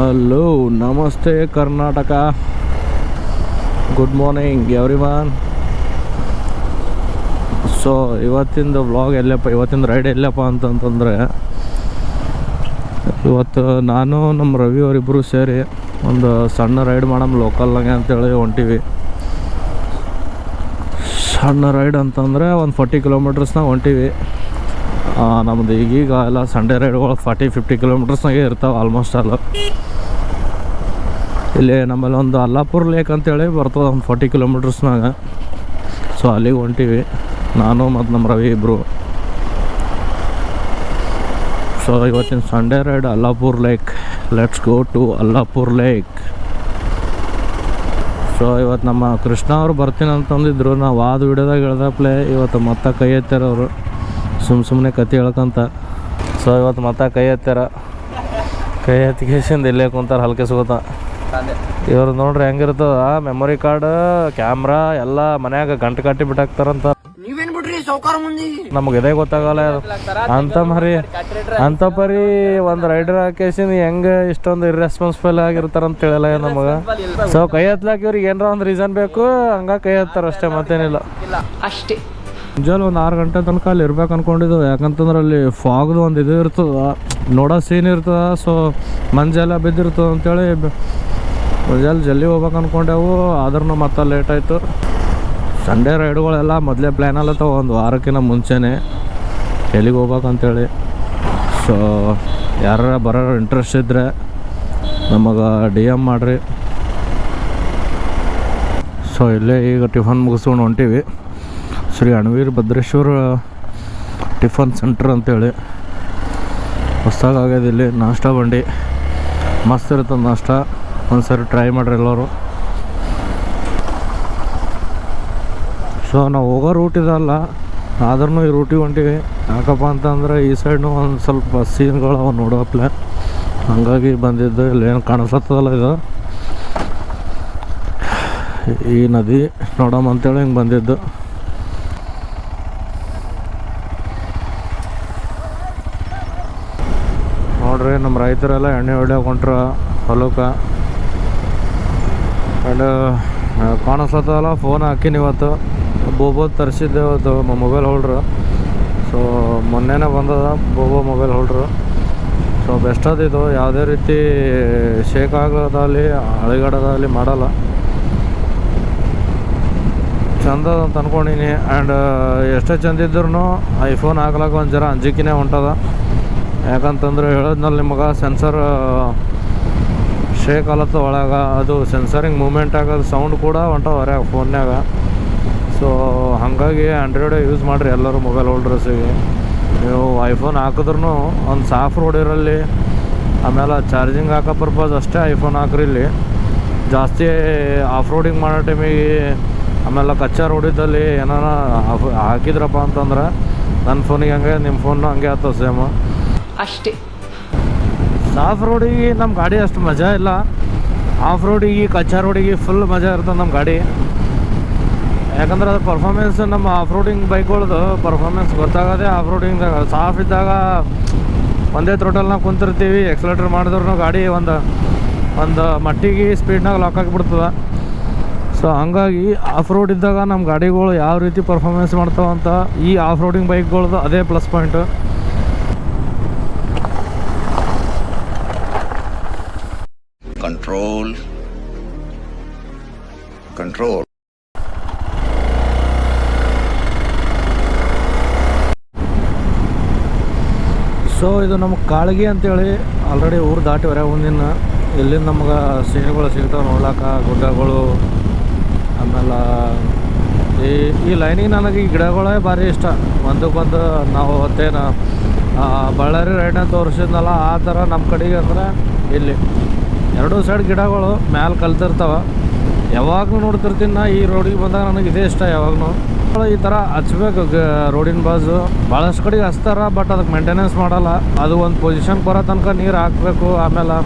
Hello ನಮಸ್ತೆ Karnataka. Good morning everyone so ಇವತ್ತಿಂದ vlog ಎಲ್ಲಪ್ಪ ಇವತ್ತಿನ ರೈಡ್ ಎಲ್ಲಪ್ಪ ಅಂತಂತಂದರೆ, ಇವತ್ತು ನಾನು ನಮ್ಮ ರವಿ ಅವರಿಬ್ಬರು ಸೇರಿ ಒಂದು ಸಣ್ಣ ರೈಡ್ ಮಾಡಮ್ ಲೋಕಲ್ನಾಗೆ ಅಂತೇಳಿ ಹೊಂಟಿವಿ. ಸಣ್ಣ ರೈಡ್ ಅಂತಂದರೆ ಒಂದು ಫಾರ್ಟಿ ಕಿಲೋಮೀಟರ್ಸ್ನಾಗ ಹೊಂಟಿವಿ. ನಮ್ಮದು ಈಗೀಗ ಎಲ್ಲ ಸಂಡೇ ರೈಡ್ಗಳು ಫಾರ್ಟಿ ಫಿಫ್ಟಿ ಕಿಲೋಮೀಟರ್ಸ್ನಾಗೆ ಇರ್ತಾವೆ ಆಲ್ಮೋಸ್ಟ್ ಅಲ್ಲ ಇಲ್ಲಿ ನಮ್ಮಲ್ಲಿ ಒಂದು ಅಲ್ಲಾಪುರ್ ಲೇಕ್ ಅಂತೇಳಿ ಬರ್ತದೆ, ಒಂದು ಫಾರ್ಟಿ ಕಿಲೋಮೀಟರ್ಸ್ನಾಗ ಸೊ ಅಲ್ಲಿಗೆ ಹೊಂಟೀವಿ. ನಾನು ಮತ್ತು ನಮ್ಮ ರವಿ ಇಬ್ಬರು ಸೊ ಇವತ್ತಿನ Sunday ride Allapur lake. Let's go to Allapur lake. So ಇವತ್ತು ನಮ್ಮ ಕೃಷ್ಣ ಅವ್ರು ಬರ್ತೀನಿ ಅಂತಂದಿದ್ರು. ನಾವು ಆದ ವಿಡಿಯೋದಾಗ ಹೇಳ್ದಪ್ಲೆ, ಇವತ್ತು ಮತ್ತೆ ಕೈ ಎತ್ತಾರ ಅವರು? ಸುಮ್ಮ ಸುಮ್ಮನೆ ಕತೆ ಹೇಳ್ಕಂತ. ಸೊ ಇವತ್ತು ಮತ್ತೆ ಕೈ ಎತ್ತಾರ ಕೈ ಎತ್ತಿಗೆಸಿಂದ ಇಲ್ಲೇ ಕುಂತಾರ, ಹಲ್ಕೆ ಸಿಗೋತ ಇವ್ರು ನೋಡ್ರಿ ಹೆಂಗಿರ್ತದ? ಮೆಮೊರಿ ಕಾರ್ಡ್ ಕ್ಯಾಮ್ರಾ ಎಲ್ಲ ಮನ್ಯಾಗ ಗಂಟು ಕಟ್ಟಿ ಬಿಟ್ಟಾಕ್ತಾರಂತ. ನೀವೇನ್ ಬಿಡ್ರಿ ಸೌಕಾರ ಮುಂದಿ? ನಮ್ಗೆ ಇದೇ ಗೊತ್ತಾಗಲ್ಲ ಅಂತ ಮರಿ ಅಂತ ಪರಿ ಒಂದು ರೈಡರ್ ಹಾಕೇಸಿನ ಹೆಂಗ ಇಷ್ಟೊಂದು ಇರ್ರೆಸ್ಪಾನ್ಸಿಬಲ್ ಆಗಿರ್ತಾರಂತ ಹೇಳಲ್ಲ ನಮಗೆ? ಸೊ ಕೈ ಹತ್ಲಾಕ ಇವ್ರಿಗೆ ಏನಾರ ಒಂದ್ ರೀಸನ್ ಬೇಕು ಹಂಗ ಕೈ ಹತ್ತಾರ ಅಷ್ಟೇ ಮತ್ತೇನಿಲ್ಲ. ಅಷ್ಟೇ. ಮುಂಜಾನೆ ಒಂದು ಆರು ಗಂಟೆ ತನಕ ಅಲ್ಲಿ ಇರ್ಬೇಕು ಅನ್ಕೊಂಡಿದ್ದು ಯಾಕಂತಂದ್ರೆ ಅಲ್ಲಿ ಫಾಗ್ದು ಒಂದು ಇದು ಇರ್ತದ ನೋಡೋ ಸೀನ್ ಇರ್ತದ ಸೊ ಮಂಜೆಲ್ಲ ಬಿದ್ದಿರ್ತದ ಅಂತೇಳಿ ಮುಂಜಾನೆ ಜಲ್ದಿ ಹೋಗ್ಬೇಕು ಅಂದ್ಕೊಂಡೆವು ಆದ್ರೂ ಮತ್ತೆ ಲೇಟ್ ಆಯಿತು. ಸಂಡೇ ರೈಡ್ಗಳೆಲ್ಲ ಮೊದಲೇ ಪ್ಲ್ಯಾನ್ ಅಲ್ಲತ್ತವ ಒಂದು ವಾರಕ್ಕಿಂತ ಮುಂಚೆನೇ ಎಲ್ಲಿಗೆ ಹೋಗ್ಬೇಕಂತೇಳಿ ಸೊ ಯಾರ ಬರೋ ಇಂಟ್ರೆಸ್ಟ್ ಇದ್ದರೆ ನಮಗೆ ಡಿ ಎಂ ಮಾಡಿರಿ. ಸೊ ಇಲ್ಲೇ ಈಗ ಟಿಫನ್ ಮುಗಿಸ್ಕೊಂಡು ಹೊಂಟೀವಿ. ಶ್ರೀ ಅಣವೀರ್ ಭದ್ರೇಶ್ವರ ಟಿಫನ್ ಸೆಂಟ್ರ್ ಅಂತೇಳಿ. ಹೊಸ್ದಾಗಿ ಆಗ್ಯದಿಲ್ಲಿ ನಾಷ್ಟ ಬಂಡಿ. ಮಸ್ತ್ ಇರ್ತದೆ ನಾಷ್ಟ. ಒಂದ್ಸರಿ ಟ್ರೈ ಮಾಡ್ರಿ ಎಲ್ಲರೂ. ಸೊ ನಾವು ಹೋಗೋ ರೂಟ್ ಇದಲ್ಲ ಆದ್ರೂ ಈ ರೂಟಿಗೆ ಹೊಂಟಿವಿ. ಯಾಕಪ್ಪ ಅಂತಂದ್ರೆ ಈ ಸೈಡ್ನು ಒಂದು ಸ್ವಲ್ಪ ಸೀನ್ಗಳು ನೋಡೋ ಪ್ಲ್ಯಾನ್ ಹಂಗಾಗಿ ಬಂದಿದ್ದು, ಇಲ್ಲಿ ಏನು ಕಾಣಿಸತ್ತದಲ್ಲ ಇದು. ಈ ನದಿ ನೋಡಮ್ಮ ಅಂತೇಳಿ ಹಿಂಗೆ ಬಂದಿದ್ದು. ನೋಡ್ರಿ ನಮ್ಮ ರೈತರೆಲ್ಲ ಎಣ್ಣೆ ಹೊಡ್ಯಾಕ ಹೊಂಟ್ರ ಹೊಲಕ್ಕೆ. ಆ್ಯಂಡ್ ಕಾಣಿಸ್ಲತ್ತಲ್ಲ ಫೋನ್ ಹಾಕಿನಿ ಇವತ್ತು. ಬೋಬೋ ತರಿಸಿದ್ದೆ ಇವತ್ತು ಮೊಬೈಲ್ ಹೋಲ್ಡ್ರು ಸೊ ಮೊನ್ನೆನೇ ಬಂದದ ಬೋಬೋ ಮೊಬೈಲ್ ಹೋಲ್ಡ್ರು ಸೊ ಬೆಸ್ಟ್ ಅದು ಇದು. ಯಾವುದೇ ರೀತಿ ಶೇಕ್ ಆಗೋದಾಗಲಿ ಅಳಿಗಾಡೋದಾಗಲಿ ಮಾಡಲ್ಲ. ಚಂದ ಅಂತ ಅಂದ್ಕೊಂಡಿನಿ ಆ್ಯಂಡ್, ಎಷ್ಟೇ ಚಂದ ಇದ್ರೂ ಐಫೋನ್ ಹಾಕ್ಲಾಕ ಒಂದು ಜರ ಅಂಜಿಕಿನೇ ಹೊಂಟದ ಯಾಕಂತಂದ್ರೆ ಹೇಳೋದ್ನಲ್ಲಿ ನಿಮಗೆ ಸೆನ್ಸರ್ ಶೇಕ್ ಆಲತ್ತ ಒಳಗೆ ಅದು ಸೆನ್ಸರಿಂಗ್ ಮೂಮೆಂಟ್ ಆಗೋದು ಸೌಂಡ್ ಕೂಡ ಹೊಂಟವ ಹೊರ್ಯಾಗ ಫೋನ್ಯಾಗ ಸೊ ಹಾಗಾಗಿ ಆ್ಯಂಡ್ರಾಯ್ಡೇ ಯೂಸ್ ಮಾಡಿರಿ ಎಲ್ಲರೂ ಮೊಬೈಲ್ ಹೋಲ್ಡರ್ಸಿಗೆ ನೀವು ಐಫೋನ್ ಹಾಕಿದ್ರೂ ಒಂದು ಸಾಫ್ ರೋಡ್ ಇರಲಿ, ಆಮೇಲೆ ಚಾರ್ಜಿಂಗ್ ಹಾಕೋ ಪರ್ಪಸ್ ಅಷ್ಟೇ ಐಫೋನ್ ಹಾಕ್ರಿ ಇಲ್ಲಿ. ಜಾಸ್ತಿ ಆಫ್ ರೋಡಿಂಗ್ ಮಾಡೋ ಟೈಮಿಗೆ ಆಮೇಲೆ ಕಚ್ಚಾ ರೋಡಿದ್ದಲ್ಲಿ ಏನಾರ ಹಾಕಿದ್ರಪ್ಪ ಅಂತಂದ್ರೆ ನನ್ನ ಫೋನಿಗೆ ಹಂಗೆ ನಿಮ್ಮ ಫೋನ್ ಹಂಗೆ ಆಗ್ತದೆ ಸೇಮ್ ಅಷ್ಟೇ. ಸಾಫ್ ರೋಡಿಗೆ ನಮ್ಮ ಗಾಡಿ ಅಷ್ಟು ಮಜಾ ಇಲ್ಲ. ಆಫ್ ರೋಡಿಗೆ ಕಚ್ಚಾ ರೋಡಿಗೆ ಫುಲ್ ಮಜಾ ಇರ್ತದೆ ನಮ್ಮ ಗಾಡಿ. ಯಾಕಂದ್ರೆ ಅದು ಪರ್ಫಾರ್ಮೆನ್ಸ್ ನಮ್ಮ ಆಫ್ ರೋಡಿಂಗ್ ಬೈಕ್ಗಳದು ಪರ್ಫಾರ್ಮೆನ್ಸ್ ಗೊತ್ತಾಗದೆ ಆಫ್ ರೋಡಿಂಗ್ದಾಗ ಸಾಫ್ ಇದ್ದಾಗ ಒಂದೇ ಥ್ರೋಟಲ್ನಾಗ ಕುಂತಿರ್ತೀವಿ ಎಕ್ಸಲೇಟರ್ ಮಾಡಿದ್ರು ಗಾಡಿ ಒಂದು ಒಂದು ಮಟ್ಟಿಗೆ ಸ್ಪೀಡ್ನಾಗ ಲಾಕ್ ಆಗಿಬಿಡ್ತದೆ. ಸೊ ಹಂಗಾಗಿ ಆಫ್ ರೋಡ್ ಇದ್ದಾಗ ನಮ್ಮ ಗಾಡಿಗಳು ಯಾವ ರೀತಿ ಪರ್ಫಾರ್ಮೆನ್ಸ್ ಮಾಡ್ತಾವಂತ ಈ ಆಫ್ ರೋಡಿಂಗ್ ಬೈಕ್ಗಳದ್ದು ಅದೇ plus point control. Control. So ಇದು ನಮಗೆ ಕಾಳಗಿ ಅಂತೇಳಿ ಆಲ್ರೆಡಿ ಊರು ದಾಟಿ ಹೊರ ಮುಂದಿನ ಎಲ್ಲಿಂದ ನಮ್ಗೆ ಸೀನ್ಗಳು ಸಿಗ್ತಾವೆ ನೋಡ್ಲಾಕ ಗುಡ್ಡಗಳು ಆಮೇಲೆ ಈ ಈ ಲೈನಿಗೆ ನನಗೆ ಈ ಗಿಡಗಳೇ ಭಾರಿ ಇಷ್ಟ. ಬಂದು ನಾವು ಅವತ್ತೇನು ಆ, ಬಳ್ಳಾರಿ ರೈಡ್ನ ತೋರಿಸಿದ್ನಲ್ಲ ಆ ಥರ ನಮ್ಮ ಕಡೆಗೆ ಅಂದ್ರೆ ಇಲ್ಲಿ. ಎರಡೂ ಸೈಡ್ ಗಿಡಗಳು ಮ್ಯಾಲೆ ಕಲ್ತಿರ್ತಾವ ಯಾವಾಗಲೂ ನೋಡ್ತಿರ್ತೀನಿ ನಾ ಈ ರೋಡಿಗೆ ಬಂದಾಗ ನನಗೆ ಇದೇ ಇಷ್ಟ ಯಾವಾಗಲೂ. ಈ ಥರ ಹಚ್ಬೇಕು ರೋಡಿನ ಬಾಜು ಭಾಳಷ್ಟು ಕಡೆಗೆ ಹಚ್ತಾರ ಬಟ್ ಅದಕ್ಕೆ ಮೇಂಟೆನೆನ್ಸ್ ಮಾಡಲ್ಲ. ಅದು ಒಂದು ಪೊಸಿಷನ್ ಬರೋ ತನಕ ನೀರು ಹಾಕಬೇಕು. ಆಮೇಲೆ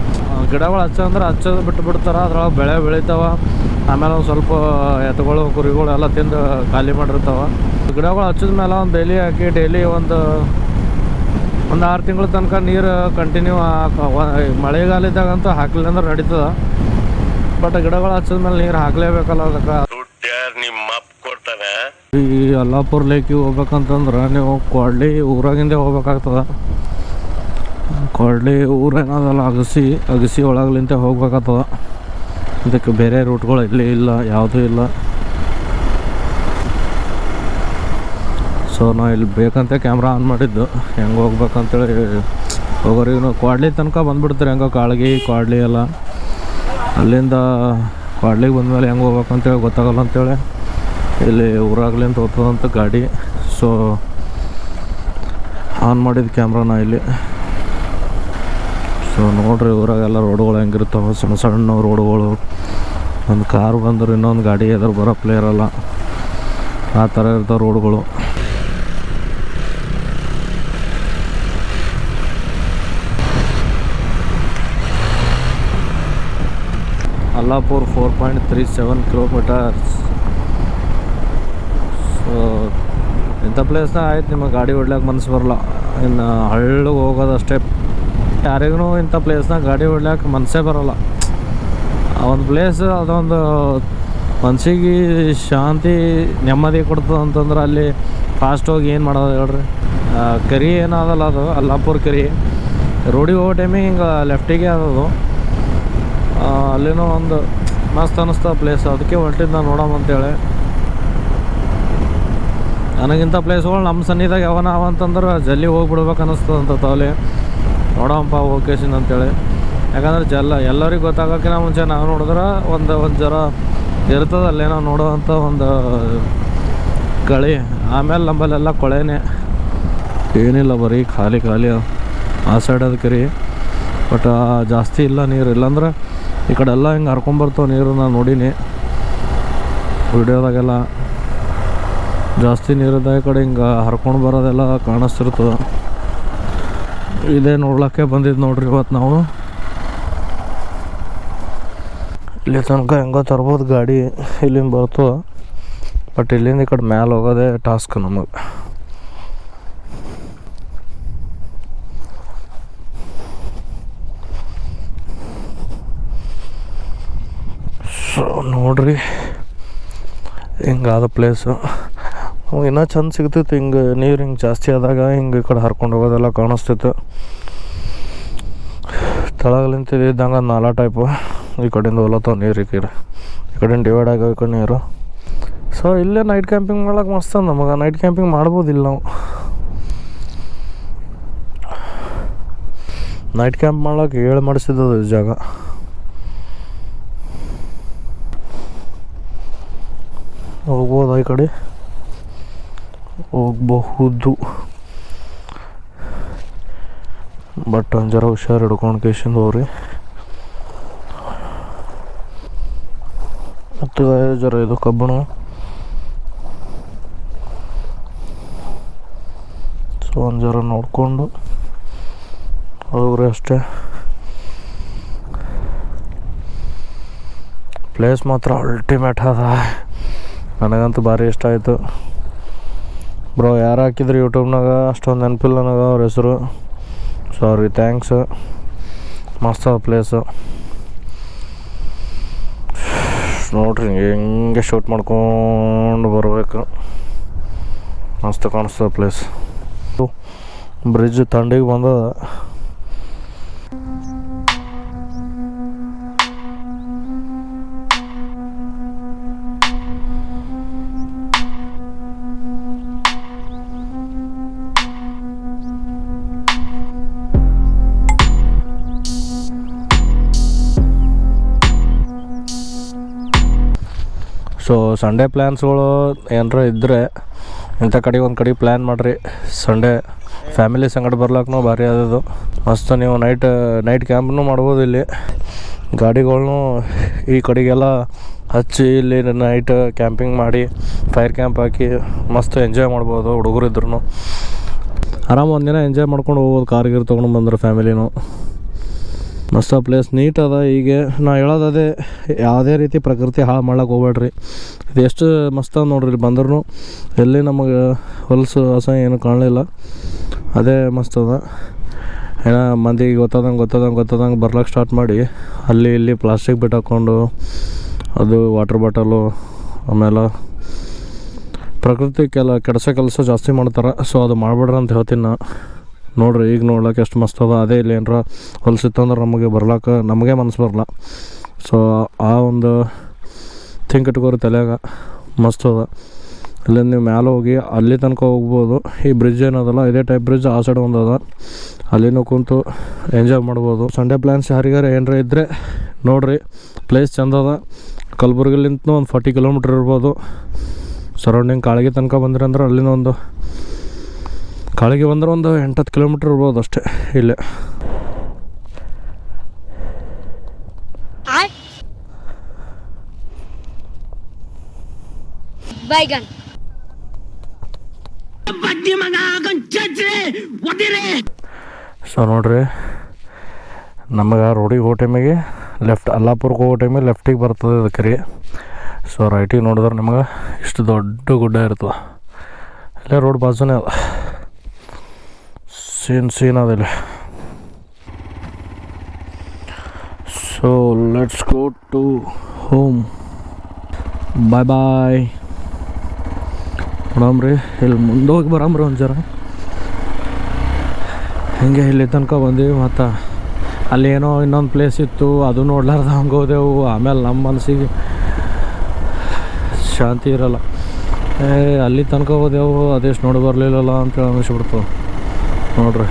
ಗಿಡಗಳು ಹಚ್ಚಂದ್ರೆ ಹಚ್ಚೋದು ಬಿಟ್ಟು ಬಿಡ್ತಾರ. ಅದ್ರೊಳಗೆ ಬೆಳೆ ಬೆಳಿತಾವ. ಆಮೇಲೆ ಒಂದು ಸ್ವಲ್ಪ ಎತ್ತುಗಳು ಕುರಿಗಳು ಎಲ್ಲ ತಿಂದು ಖಾಲಿ ಮಾಡಿರ್ತಾವ. ಗಿಡಗಳು ಹಚ್ಚಿದ ಮೇಲೆ ಒಂದು ಬೇಲಿ ಹಾಕಿ, ಡೈಲಿ ಒಂದು ಒಂದು ಆರು ತಿಂಗಳ ತನಕ ನೀರು ಕಂಟಿನ್ಯೂ ಮಳೆಗಾಲ ಇದ್ದಾಗಂತೂ ಹಾಕಲಿಲ್ಲ ಅಂದ್ರೆ ನಡೀತದ. ಬಟ್ ಗಿಡಗಳು ಹಚ್ಚಿದ ಮೇಲೆ ನೀರು ಹಾಕ್ಲೇಬೇಕಲ್ಲ ಅದಕ್ಕೆ. ಈ ಅಲ್ಲಾಪುರ ಲೇಕಿಗೆ ಹೋಗ್ಬೇಕಂತಂದ್ರೆ ನೀವು ಕೊಡ್ಲಿ ಊರಾಗಿಂದೇ ಹೋಗ್ಬೇಕಾಗ್ತದ. ಕೊಡ್ಲಿ ಊರೇನದಲ್ಲ ಅಗಸಿ ಅಗಸಿ ಒಳಗ್ಲಿಂತ ಹೋಗ್ಬೇಕಾಗ್ತದ. ಇದಕ್ಕೆ ಬೇರೆ ರೂಟ್ಗಳು ಇಲ್ಲಿ ಇಲ್ಲ ಯಾವುದೂ ಇಲ್ಲ. ಸೊ ನಾ ಇಲ್ಲಿ ಬೇಕಂತ ಕ್ಯಾಮ್ರಾ ಆನ್ ಮಾಡಿದ್ದು. ಹೆಂಗೆ ಹೋಗ್ಬೇಕಂತೇಳಿ ಹೋಗೋರಿಗೆ ನೀವು ಕ್ವಾಡ್ಲಿ ತನಕ ಬಂದುಬಿಡ್ತಾರೆ. ಹೆಂಗೋ ಕಾಳಗಿ ಕ್ವಾಡ್ಲಿ ಎಲ್ಲ. ಅಲ್ಲಿಂದ ಕ್ವಾಡ್ಲಿಗೆ ಬಂದಮೇಲೆ ಹೆಂಗೆ ಹೋಗ್ಬೇಕಂತೇಳಿ ಗೊತ್ತಾಗಲ್ಲ ಅಂತೇಳಿ ಇಲ್ಲಿ ಊರಾಗ್ಲಿಂದ ಹೋಗ್ತದಂಥ ಗಾಡಿ. ಸೊ ಆನ್ ಮಾಡಿದ ಕ್ಯಾಮ್ರಾನ ಇಲ್ಲಿ. ಸೊ ನೋಡ್ರಿ ಊರಾಗೆಲ್ಲ ರೋಡ್ಗಳು ಹೆಂಗಿರ್ತಾವೆ. ಸಣ್ಣ ಸಣ್ಣ ರೋಡ್ಗಳು. ಒಂದು ಕಾರ್ ಬಂದ್ರೆ ಇನ್ನೊಂದು ಗಾಡಿ ಎದುರು ಬರೋ ಪ್ಲೇಯರಲ್ಲ ಆ ಥರ ಇರ್ತಾವೆ ರೋಡ್ಗಳು. Allapur four point three seven kilometres so ಇಂಥ ಪ್ಲೇಸ್ನ ಆಯ್ತು ನಿಮಗೆ ಗಾಡಿ ಹೊಡ್ಲಿಕ್ಕೆ ಮನಸ್ಸು ಬರಲ್ಲ. ಇನ್ನು ಹಳ್ಳಿಗೆ ಹೋಗೋದಷ್ಟೇ. ಯಾರಿಗೂ ಇಂಥ ಪ್ಲೇಸ್ನಾಗ ಗಾಡಿ ಹೊಡ್ಲಿಕ್ಕೆ ಮನಸ್ಸೇ ಬರಲ್ಲ. ಆ ಒಂದು ಪ್ಲೇಸ್ ಅದೊಂದು ಮನ್ಸಿಗೆ ಶಾಂತಿ, ನೆಮ್ಮದಿ ಕೊಡ್ತದೆ ಅಂತಂದ್ರೆ ಅಲ್ಲಿ ಫಾಸ್ಟ್ ಹೋಗಿ ಏನು ಮಾಡೋದು ಹೇಳ್ರಿ? ಕರಿ ಏನಾದಲ್ಲ ಅದು, ಅಲ್ಲಾಪುರ್ ಕರಿ. ರೋಡಿಗೆ ಹೋಗೋ ಟೈಮಿಗೆ ಹಿಂಗೆ ಲೆಫ್ಟಿಗೆ ಅದು ಅಲ್ಲಿನೂ ಒಂದು ಮಸ್ತ್ ಅನ್ನಿಸ್ತ ಪ್ಲೇಸ್ ಅದಕ್ಕೆ ಹೊರಟಿದ್ದ ನಾನು ನೋಡಮ್ ಅಂತೇಳಿ. ನನಗಿಂಥ ಪ್ಲೇಸ್ಗಳು ನಮ್ಮ ಸನ್ನಿದಾಗ ಯಾವನ ಅವ ಅಂತಂದ್ರೆ ಜಲ್ದಿ ಹೋಗ್ಬಿಡ್ಬೇಕು ಅನ್ನಿಸ್ತದೆ ಅಂತ ತಾವಲ್ಲಿ. ನೋಡೋಣಪ್ಪ ಓಕೇಶನ್ ಅಂತೇಳಿ. ಯಾಕಂದ್ರೆ ಜಲ್ಲ, ಎಲ್ಲರಿಗೂ ಗೊತ್ತಾಗೋಕ್ಕಿಂತ ಮುಂಚೆ ನಾವು ನೋಡಿದ್ರೆ ಒಂದು ಒಂದು ಜರ ಇರ್ತದೆ ಅಲ್ಲೇನೋ ನೋಡೋವಂಥ ಒಂದು ಕಳಿ. ಆಮೇಲೆ ನಂಬಲ್ಲೆಲ್ಲ ಕೊಳೆನೇ. ಏನಿಲ್ಲ ಬರೀ ಖಾಲಿ ಖಾಲಿ ಆ ಸೈಡ್ ಅದಕ್ಕೆ ರೀ ಬಟ್ ಜಾಸ್ತಿ ಇಲ್ಲ ನೀರು. ಇಲ್ಲಾಂದ್ರೆ ಈ ಕಡೆ ಎಲ್ಲ ಹಿಂಗೆ ಹರ್ಕೊಂಬರ್ತಾವೆ ನೀರು ನಾನು ನೋಡೀನಿ. ವಿಡಿಯೋದಾಗೆಲ್ಲ ಜಾಸ್ತಿ ನೀರಿದ್ದ ಈ ಕಡೆ ಹಿಂಗೆ ಹರ್ಕೊಂಡು ಬರೋದೆಲ್ಲ ಕಾಣಿಸ್ತಿರ್ತದೆ ಇದೇ ನೋಡ್ಲಿಕ್ಕೆ ಬಂದಿದ್ದು ನೋಡ್ರಿ ಇವತ್ತು ನಾವು. ಇಲ್ಲಿ ತನಕ ಹೆಂಗೋ ತರ್ಬೋದು ಗಾಡಿ, ಇಲ್ಲಿಂದ ಬರ್ತದೆ. ಬಟ್ ಇಲ್ಲಿಂದ ಈ ಕಡೆ ಮ್ಯಾಲೆ ಹೋಗೋದೇ ಟಾಸ್ಕ್ ನಮಗೆ ಸೊ ನೋಡ್ರಿ. ಹಿಂಗಾದ ಪ್ಲೇಸು ಇನ್ನೂ ಚಂದ ಸಿಗ್ತಿತ್ತು ಹಿಂಗೆ ನೀರು ಹಿಂಗೆ ಜಾಸ್ತಿ ಆದಾಗ ಹಿಂಗೆ ಈ ಕಡೆ ಹರ್ಕೊಂಡು ಹೋಗೋದೆಲ್ಲ ಕಾಣಿಸ್ತಿತ್ತು ಇದ್ದಂಗೆ ನಾಲಾ ಟೈಪು ಈ ಕಡೆಯಿಂದ ಹೊಲತ್ತವ ನೀರು ಈ ಕಡೆ ಈ ಕಡೆಯಿಂದ ಡಿವೈಡ್ ಆಗೋ ಈ ಕಡೆ ನೀರು. ಸೊ ಇಲ್ಲೇ ನೈಟ್ ಕ್ಯಾಂಪಿಂಗ್ ಮಾಡೋಕೆ ಮಸ್ತ್ ನಮಗೆ. ನೈಟ್ ಕ್ಯಾಂಪಿಂಗ್ ಮಾಡ್ಬೋದಿಲ್ಲ ನಾವು. ನೈಟ್ ಕ್ಯಾಂಪ್ ಮಾಡೋಕೆ ಹೇಳಿ ಮಾಡಿಸಿದ್ದು ಜಾಗ. ಹೋಗ್ಬೋದಾ ಈ ಕಡೆ. ಹೋಗಬಹುದು. ಬಟ್ ಒಂದು ಜರ ಹುಷಾರು ಹಿಡ್ಕೊಂಡು ಕೇಶಿಂದ ಹೋಗ್ರಿ ಮತ್ತು ಜರ ಇದು ಕಬ್ಬಣ. ಸೊ ಒಂದು ಜರ ನೋಡಿಕೊಂಡು ಹೋಗ್ರಿ ಅಷ್ಟೇ. ಪ್ಲೇಸ್ ಮಾತ್ರ ಅಲ್ಟಿಮೇಟ್ ಅದ. ನನಗಂತೂ ಭಾರಿ ಇಷ್ಟ ಆಯಿತು. ಬ್ರೋ, ಯಾರು ಹಾಕಿದ್ರು ಯೂಟ್ಯೂಬ್ನಾಗ ಅಷ್ಟೊಂದು ನೆನಪಿಲ್ಲ ನನಗೆ ಅವ್ರ ಹೆಸರು. ಸಾರಿ ಥ್ಯಾಂಕ್ಸ್ ಮಸ್ತ್ ಪ್ಲೇಸ್ ನೋಡ್ರಿ, ಹೆಂಗೆ ಶೂಟ್ ಮಾಡ್ಕೊಂಡು ಬರಬೇಕು. ಮಸ್ತ್ ಕಾಣಿಸ್ತದೆ ಪ್ಲೇಸ್ ಬ್ರಿಡ್ಜ್ ತಂಡಿಗೆ ಬಂದದ. ಸೊ ಸಂಡೇ ಪ್ಲ್ಯಾನ್ಸ್ಗಳು ಏನಾರ ಇದ್ದರೆ ಇಂಥ ಕಡೆ ಒಂದು ಕಡೆ ಪ್ಲ್ಯಾನ್ ಮಾಡಿರಿ. ಸಂಡೇ ಫ್ಯಾಮಿಲಿ ಸಂಗಡ ಬರ್ಲಾಕ್ನು ಭಾರಿ ಅದದು ಮಸ್ತ್ ನೀವು ನೈಟ್ ನೈಟ್ ಕ್ಯಾಂಪ್ನು ಮಾಡ್ಬೋದು ಇಲ್ಲಿ. ಗಾಡಿಗಳ್ನು ಈ ಕಡೆಗೆಲ್ಲ ಹಚ್ಚಿ ಇಲ್ಲಿ ನೈಟ್ ಕ್ಯಾಂಪಿಂಗ್ ಮಾಡಿ ಫೈರ್ ಕ್ಯಾಂಪ್ ಹಾಕಿ ಮಸ್ತ್ ಎಂಜಾಯ್ ಮಾಡ್ಬೋದು ಹುಡುಗರು ಇದ್ರೂ ಆರಾಮ ಒಂದಿನ ಎಂಜಾಯ್ ಮಾಡ್ಕೊಂಡು ಹೋಗ್ಬೋದು ಕಾರ್ಗಿರ್ ತೊಗೊಂಡು ಬಂದರು ಫ್ಯಾಮಿಲಿನೂ ಮಸ್ತ್ ಪ್ಲೇಸ್ ನೀಟ್ ಅದ. ಈಗ ನಾ ಹೇಳೋದೇ ಅದೇ, ಯಾವುದೇ ರೀತಿ ಪ್ರಕೃತಿ ಹಾಳು ಮಾಡಕ್ಕೆ ಹೋಗ್ಬೇಡ್ರಿ. ಇದು ಎಷ್ಟು ಮಸ್ತ್ ಅದ ನೋಡ್ರಿ ಇಲ್ಲಿ ಬಂದ್ರೂ ಎಲ್ಲಿ ನಮಗೆ ಹೊಲಸು ಹೊಸ ಏನು ಕಾಣಲಿಲ್ಲ. ಅದೇ ಮಸ್ತ್ ಅದ. ಏನೋ ಮಂದಿಗೆ ಗೊತ್ತದಂಗೆ ಗೊತ್ತದಂಗೆ ಗೊತ್ತದಂಗೆ ಬರ್ಲಕ್ಕೆ ಸ್ಟಾರ್ಟ್ ಮಾಡಿ, ಅಲ್ಲಿ ಇಲ್ಲಿ ಪ್ಲಾಸ್ಟಿಕ್ ಬಿಟ್ಟು ಹಾಕ್ಕೊಂಡು ಅದು ವಾಟರ್ ಬಾಟಲು ಆಮೇಲೆ ಪ್ರಕೃತಿ ಕೆಲ ಕೆಡ್ಸೋ ಕೆಲಸ ಜಾಸ್ತಿ ಮಾಡ್ತಾರೆ. ಸೊ ಅದು ಮಾಡ್ಬೇಡ್ರಿ ಅಂತ ಹೇಳ್ತೀನಿ ನಾ. ನೋಡ್ರಿ, ಈಗ ನೋಡ್ಲಕ್ಕ ಎಷ್ಟು ಮಸ್ತ್ ಅದ. ಅದೇ ಇಲ್ಲಿ ಏನರ ಹೊಲ್ಸಿತ್ತಂದ್ರೆ ನಮಗೆ ಬರ್ಲಾಕ ನಮಗೆ ಮನಸ್ಸು ಬರಲ್ಲ ಸೊ ಆ ಒಂದು ಥಿಂಕ್ ಇಟ್ಕೋರಿ ತಲೆಯಾಗ. ಮಸ್ತ್ ಅದ. ಇಲ್ಲಿಂದ ನೀವು ಮ್ಯಾಲೆ ಹೋಗಿ ಅಲ್ಲಿ ತನಕ ಹೋಗ್ಬೋದು. ಈ ಬ್ರಿಡ್ಜ್ ಏನದಲ್ಲ, ಇದೇ ಟೈಪ್ ಬ್ರಿಡ್ಜ್ ಆ ಸೈಡ್ ಒಂದು ಅದ. ಅಲ್ಲಿನೂ ಕುಂತು ಎಂಜಾಯ್ ಮಾಡ್ಬೋದು. ಸಂಡೇ ಪ್ಲ್ಯಾನ್ಸ್ ಯಾರಿಗಾರ ಏನರ ಇದ್ದರೆ ನೋಡ್ರಿ. ಪ್ಲೇಸ್ ಚಂದದ ಅದ. ಕಲಬುರ್ಗಿಲಿಂತ ಒಂದು ಫಾರ್ಟಿ ಕಿಲೋಮೀಟ್ರ್ ಇರ್ಬೋದು. ಸರೌಂಡಿಂಗ್ ಕಾಳಿಗೆ ತನಕ ಬಂದ್ರಿ ಅಂದ್ರೆ ಅಲ್ಲಿನ ಒಂದು ಕಾಳಿಗೆ ಬಂದ್ರೆ ಒಂದು ಎಂಟತ್ತು ಕಿಲೋಮೀಟ್ರ್ ಇರ್ಬೋದು ಅಷ್ಟೇ ಇಲ್ಲೇ. ಸೊ ನೋಡ್ರಿ ನಮಗೆ ರೋಡಿಗೆ ಹೋಗೋ ಟೈಮಿಗೆ ಲೆಫ್ಟ್ ಅಲ್ಲಾಪುರಕ್ಕೆ ಹೋಗೋ ಟೈಮಿಗೆ ಲೆಫ್ಟಿಗೆ ಬರ್ತದೆ ಅದಕ್ಕೆ ರೀ. ಸೊ ರೈಟಿಗೆ ನೋಡಿದ್ರೆ ನಿಮಗೆ ಇಷ್ಟು ದೊಡ್ಡ ಗುಡ್ಡ ಇರ್ತದೆ. ಇಲ್ಲೇ ರೋಡ್ ಬಾಜುನೇ ಅದ. Scene scene adile so, let's go to home. Bye bye. ನೋಡಮ್ರಿ ಇಲ್ಲಿ ಮುಂದೆ ಹೋಗಿ ಬರಮ್ರಿ ಒಂದು ಜರ ಹಿಂಗೆ ಇಲ್ಲಿ ತನಕ ಬಂದೀವಿ, ಮತ್ತು ಅಲ್ಲಿ ಏನೋ ಇನ್ನೊಂದು ಪ್ಲೇಸ್ ಇತ್ತು, ಅದು ನೋಡ್ಲಾರ್ದ ಹಂಗೆ ಹೋದೆವು. ಆಮೇಲೆ ನಮ್ಮ ಮನಸ್ಸಿಗೆ ಶಾಂತಿ ಇರಲ್ಲ. ಏ, ಅಲ್ಲಿ ತನಕ ಹೋದೆವು, ಅದೆಷ್ಟು ನೋಡಿ ಬರಲಿಲ್ಲಲ್ಲ ಅಂತೇಳಿ ಅನ್ನಿಸ್ಬಿಡ್ತು ನೋಡ್ರಿ.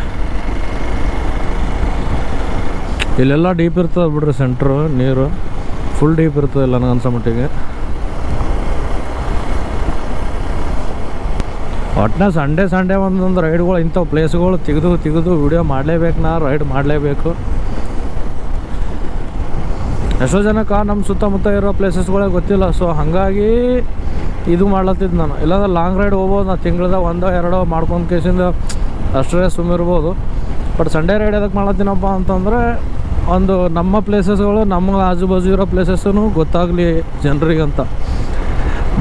ಇಲ್ಲೆಲ್ಲ ಡೀಪ್ ಇರ್ತದೆ ಬಿಡ್ರಿ ಸೆಂಟ್ರು ನೀರು. ಫುಲ್ ಡೀಪ್ ಇರ್ತದೆ ಇಲ್ಲ ಅನ್ಸೋ ಮಟ್ಟಿಗೆ. ಒಟ್ಟಿನ ಸಂಡೇ ಸಂಡೇ ಒಂದೊಂದು ರೈಡ್ಗಳು ಇಂಥ ಪ್ಲೇಸ್ಗಳು ತೆಗೆದು ತೆಗೆದು ವಿಡಿಯೋ ಮಾಡಲೇಬೇಕು ನಾ ರೈಡ್ ಮಾಡಲೇಬೇಕು. ಎಷ್ಟೋ ಜನಕ್ಕೆ ನಮ್ಮ ಸುತ್ತಮುತ್ತ ಇರೋ ಪ್ಲೇಸಸ್ಗಳೇ ಗೊತ್ತಿಲ್ಲ ಸೊ ಹಾಗಾಗಿ ಇದು ಮಾಡ್ಲತ್ತಿದ್ದು ನಾನು. ಇಲ್ಲಾಂದ್ರೆ ಲಾಂಗ್ ರೈಡ್ ಹೋಗ್ಬೋದು ನಾ ತಿಂಗಳದಾಗ ಒಂದೋ, ಎರಡೋ ಮಾಡ್ಕೊಂಡು ಕೇಸಿಂದ ಅಷ್ಟರೇ ಸುಮ್ಮಿರ್ಬೋದು ಬಟ್ ಸಂಡೇ ರೈಡ್ ಎದಕ್ಕೆ ಮಾಡತ್ತೀನಪ್ಪ ಅಂತಂದರೆ, ಒಂದು ನಮ್ಮ ಪ್ಲೇಸಸ್ಗಳು ನಮ್ಮ ಆಜು ಬಾಜು ಇರೋ ಪ್ಲೇಸಸ್ಸೂ ಗೊತ್ತಾಗಲಿ ಜನರಿಗೆ ಅಂತ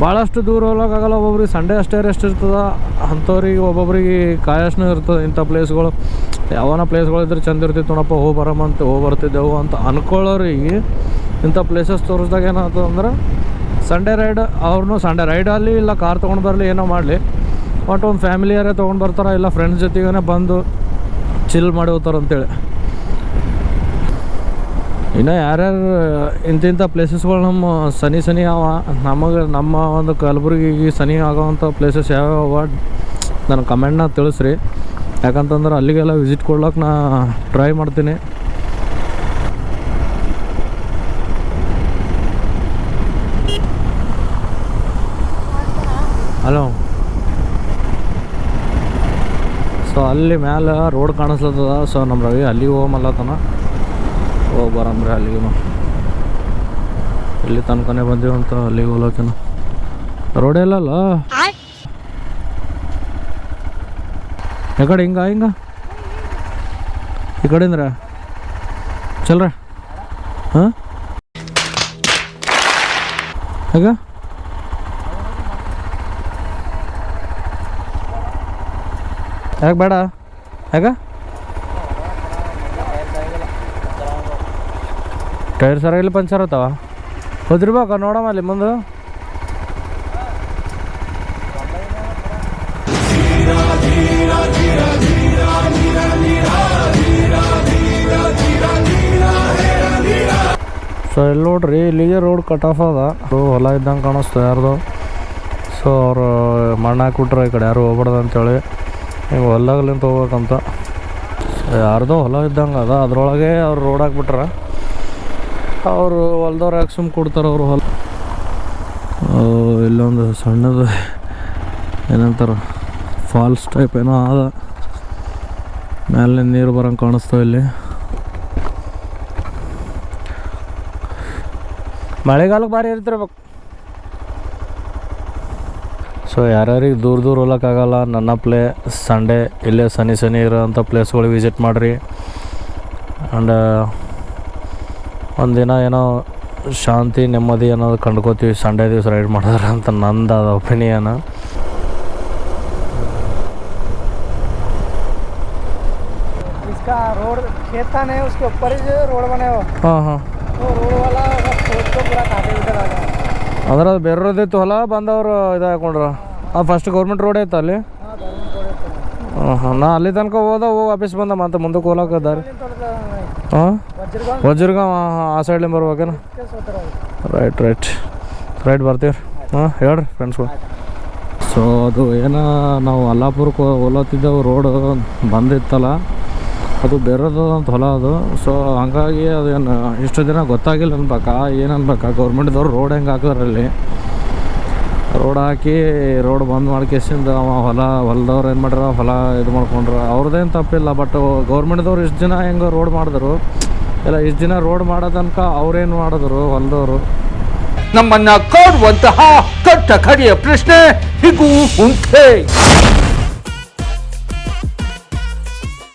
ಭಾಳಷ್ಟು ದೂರ ಹೋಗೋಕ್ಕಾಗಲ್ಲ ಒಬ್ಬೊಬ್ರಿಗೆ. ಸಂಡೇ ಅಷ್ಟೇ ರೆಸ್ಟ್ ಇರ್ತದೆ. ಅಂಥವ್ರಿಗೆ ಒಬ್ಬೊಬ್ರಿಗೆ ಕಾಯಸ್ನೂ ಇರ್ತದೆ ಇಂಥ ಪ್ಲೇಸ್ಗಳು ಯಾವನ ಪ್ಲೇಸ್ಗಳಿದ್ರೆ ಚಂದ ಇರ್ತಿತ್ತು ನೋಡಪ್ಪ ಹೋಗಿ ಬರಮಂತ ಹೋಗಿ ಬರ್ತಿದ್ದೆವು ಅಂತ ಅನ್ಕೊಳ್ಳೋರಿಗೆ ಇಂಥ ಪ್ಲೇಸಸ್ ತೋರಿಸ್ದಾಗ ಏನಾಗ್ತದೆ ಅಂದ್ರೆ ಸಂಡೇ ರೈಡ್ ಅವ್ರನ್ನೂ ಸಂಡೇ ರೈಡ್ ಅಲ್ಲಿ ಇಲ್ಲ ಕಾರ್ ತೊಗೊಂಡು ಬರಲಿ, ಏನೋ ಮಾಡಲಿ. ಒಟ್ಟು ಒಂದು ಫ್ಯಾಮಿಲಿಯರೇ ತೊಗೊಂಡು ಬರ್ತಾರೆ ಇಲ್ಲ ಫ್ರೆಂಡ್ಸ್ ಜೊತೆಗೇ ಬಂದು ಚಿಲ್ ಮಾಡಿ ಹೋಗ್ತಾರೆ ಅಂತೇಳಿ. ಇನ್ನು ಯಾರ್ಯಾರು ಇಂತಿಂಥ ಪ್ಲೇಸಸ್ಗಳು ನಮ್ಮ ಸನಿ ಸನಿ ಅವ. ನಮಗೆ, ನಮ್ಮ ಒಂದು ಕಲಬುರಗಿಗೆ ಸನಿ ಆಗೋವಂಥ ಪ್ಲೇಸಸ್ ಯಾವ್ಯಾವ ನನ್ನ ಕಮೆಂಟ್ನ ತಿಳಿಸ್ರಿ. ಯಾಕಂತಂದ್ರೆ ಅಲ್ಲಿಗೆಲ್ಲ ವಿಸಿಟ್ ಕೊಡ್ಲಕ್ಕೆ ನಾ ಟ್ರೈ ಮಾಡ್ತೀನಿ. ಹಲೋ ಸೊ ಅಲ್ಲಿ ಮ್ಯಾಲೆ ರೋಡ್ ಕಾಣಿಸ್ಲತ್ತದ. ಸೊ ನಮ್ಮ ರವಿ ಅಲ್ಲಿಗೆ ಹೋಗಮಲ್ಲತನ ಹೋಗಿ ಬರಮ್ರಿ ಅಲ್ಲಿಗೂ ಇಲ್ಲಿ ತನಕನೇ ಬಂದೀವಿ ಅಂತ ಅಲ್ಲಿಗೆ ಹೋಗ್ಲಕ್ಕೇನ ರೋಡ್ ಇಲ್ಲಲ್ಲ ಯಾಕಡೆ ಹಿಂಗ ಹಿಂಗ. ಈ ಕಡೆಯಿಂದ ಚಲ್ರ. ಹಾಂ? ಹೇಗ? ಯಾಕೆ ಬೇಡ? ಯಾಕ? ಟೈರ್ ಸರ ಇಲ್ಲಿ, ಪಂಚರ್ ಆತಾವ ಹೋದಿರ್ಬೇಕ ನೋಡಮ್ಮ ಅಲ್ಲಿ ಮುಂದೆ. ಸೊ ಇಲ್ಲಿ ನೋಡ್ರಿ, ಇಲ್ಲಿಗೆ ರೋಡ್ ಕಟ್ ಆಫ್ ಅದ. ಹೊಲ ಇದ್ದಂಗೆ ಕಾಣಿಸ್ತು ಯಾರ್ದು. ಸೊ ಅವರು ಮಣ್ಣು ಹಾಕ್ಬಿಟ್ರೆ ಈ ಕಡೆ, ಯಾರು ಹೋಗ್ಬಾರ್ದು ಅಂತೇಳಿ. ಹಿಂಗೆ ಹೊಲ್ದಾಗಲಿಂತ ಹೋಗ್ಬೇಕಂತ ಯಾರ್ದೋ ಹೊಲ ಇದ್ದಂಗೆ ಅದ, ಅದ್ರೊಳಗೆ ಅವ್ರು ರೋಡ್ ಹಾಕ್ಬಿಟ್ರ. ಅವರು ಹೊಲ್ದವ್ರು ಯಾಕೆ ಸುಮ್ಮ ಕೊಡ್ತಾರೆ ಅವರು ಹೊಲ? ಇಲ್ಲೊಂದು ಸಣ್ಣದು ಏನಂತಾರೆ ಫಾಲ್ಸ್ ಟೈಪ್ ಏನೋ ಅದ ಮೇಲೆ ನೀರು ಬರಂಗೆ ಕಾಣಿಸ್ತಾವ ಇಲ್ಲಿ. ಮಳೆಗಾಲಕ್ಕೆ ಭಾರಿ ಇರ್ತಿರ್ಬೇಕು ಸೊ ಯಾರ್ಯಾರಿಗೆ ದೂರ ದೂರ ಹೋಗೋಕ್ಕಾಗಲ್ಲ ನನ್ನ ಪ್ಲೇ ಸಂಡೇ ಇಲ್ಲೇ ಸನಿ ಸನಿ ಇರೋಂಥ ಪ್ಲೇಸ್ಗಳಿಗೆ ವಿಸಿಟ್ ಮಾಡಿರಿ ಆ್ಯಂಡ್ ಒಂದಿನ ಏನೋ ಶಾಂತಿ ನೆಮ್ಮದಿ ಅನ್ನೋದು ಕಂಡ್ಕೋತೀವಿ ಸಂಡೇ ದಿವಸ ರೈಡ್ ಮಾಡಿದ್ರೆ ಅಂತ ನಂದು ಅದು ಒಪಿನಿಯನ್ उसका रोड खेत था नहीं उसके ऊपर ही जो रोड बने हो ಹಾಂ ಹಾಂ तो रोड वाला सब खोद को पूरा काटे उधर आ गया ಅಂದ್ರೆ ಅದು ಬೇರೆಯವ್ರದ್ದಿತ್ತು ಹೊಲ, ಬಂದವರು ಇದು ಆ ಫಸ್ಟ್ ಗೌರ್ಮೆಂಟ್ ರೋಡೇ ಇತ್ತು ಅಲ್ಲಿ. ಹಾಂ ನಾ ಅಲ್ಲಿ ತನಕ ಹೋದ, ಹೋಗಿ ವಾಪೀಸ್ ಬಂದ, ಮತ್ತೆ ಮುಂದಕ್ಕೆ ಹೋಗ್ಲಾಕ ದಾರಿ. ಹಾಂ ವಜ್ರಗಾಂವ್ ಹಾಂ ಆ ಸೈಡ್ಲಿ ಬರ್ಬೇಕೇನು? ರೈಟ್ ರೈಟ್ ರೈಟ್ ಬರ್ತೀವಿ ಹಾಂ ಹೇಳ್ರಿ ಫ್ರೆಂಡ್ಸ್ಗಳು ಸೊ ಅದು ಏನೋ, ನಾವು ಅಲ್ಲಾಪುರಕ್ಕೆ ಹೋಲತ್ತಿದ್ದೆವು ರೋಡ್ ಬಂದಿತ್ತಲ್ಲ. ಅದು ಬೇರೆದಂತ ಹೊಲ ಅದು. ಸೊ ಹಂಗಾಗಿ ಅದೇನು ಇಷ್ಟು ದಿನ ಗೊತ್ತಾಗಿಲ್ಲ ಅನ್ಬೇಕಾ. ಏನು ಅನ್ಬೇಕಾ? ಗೌರ್ಮೆಂಟ್ದವ್ರು ರೋಡ್ ಹೆಂಗೆ ಹಾಕಿದ್ರಲ್ಲಿ ರೋಡ್ ಹಾಕಿ ರೋಡ್ ಬಂದ್ ಮಾಡ್ಕೇಸಿಂದ ಅವ ಹೊಲ, ಹೊಲದವ್ರು ಏನು ಮಾಡ್ಯಾರ? ಹೊಲ ಇದು ಮಾಡ್ಕೊಂಡ್ರ. ಅವ್ರದ್ದೇನು ತಪ್ಪಿಲ್ಲ ಬಟ್ ಗೌರ್ಮೆಂಟ್ದವ್ರು ಇಷ್ಟು ದಿನ ಹೆಂಗೆ ರೋಡ್ ಮಾಡಿದ್ರು? ಇಲ್ಲ, ಇಷ್ಟು ದಿನ ರೋಡ್ ಮಾಡೋ ತನಕ ಅವ್ರೇನು ಮಾಡಿದ್ರು, ಹೊಲದವರು? ನಮ್ಮನ್ನ ಕಾಡುವಂತಹ ಕಟ್ಟ ಕಡೆಯ ಪ್ರಶ್ನೆ ಹೀಗೂ ಉಂಟೆ.